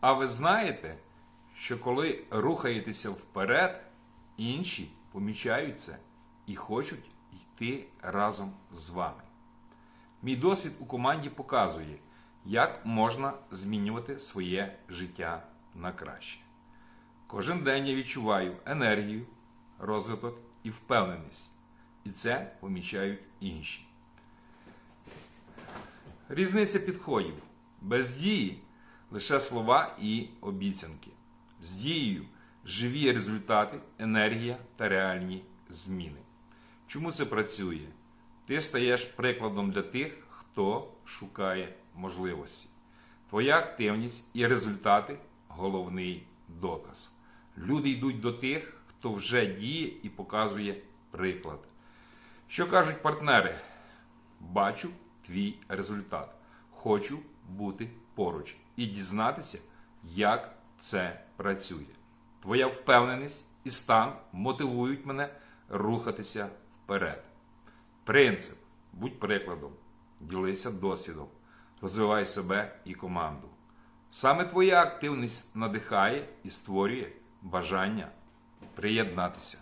А ви знаєте, що коли рухаєтеся вперед, інші помічають це і хочуть йти разом з вами. Мій досвід у команді показує, як можна змінювати своє життя на краще. Кожен день я відчуваю енергію, розвиток і впевненість. І це помічають інші. Різниця підходів. Без дії лише слова і обіцянки. З дією живі результати, енергія та реальні зміни. Чому це працює? Ти стаєш прикладом для тих, хто шукає можливості. Твоя активність і результати головний доказ. Люди йдуть до тих, хто вже діє і показує приклад. Що кажуть партнери? Бачу твій результат. Хочу бути поруч і дізнатися, як це працює. Твоя впевненість і стан мотивують мене рухатися вперед. Принцип: будь прикладом, ділися досвідом, розвивай себе і команду. Саме твоя активність надихає і створює бажання приєднатися.